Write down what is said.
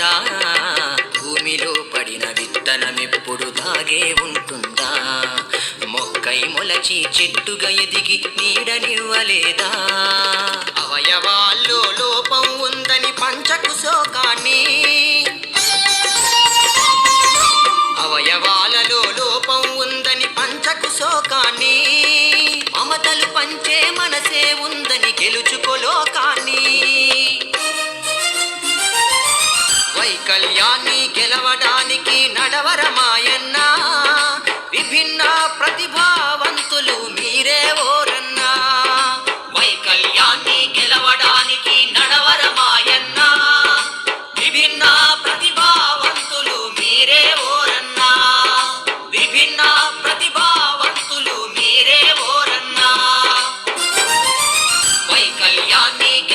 ఉంటుందా భూమిలో పడిన విత్తనమెప్పుడు దాగే ఉంటుందా? మొక్కై మొలచి చెట్టుగా ఎదిగి నీడనివ్వలేదా? అవయవాల్లో లోపం ఉందని పంచకు శోకాన్ని. అవయవాలలో లోపం ఉందని పంచకు శోకాన్ని. మమతలు పంచే మనసే ఉందని గెలుచుకో కళ్యాణి గెలవడానికి నడవరమాయన్న. విభిన్న ప్రతిభావంతులు మీరే ఓరన్న. వైకల్యాన్ని గెలవడానికి నడవరమాయన్న. విభిన్న ప్రతిభావంతులు మీరే ఓరన్న. విభిన్న ప్రతిభావంతులు మీరే ఓరన్న. వైకల్యాన్ని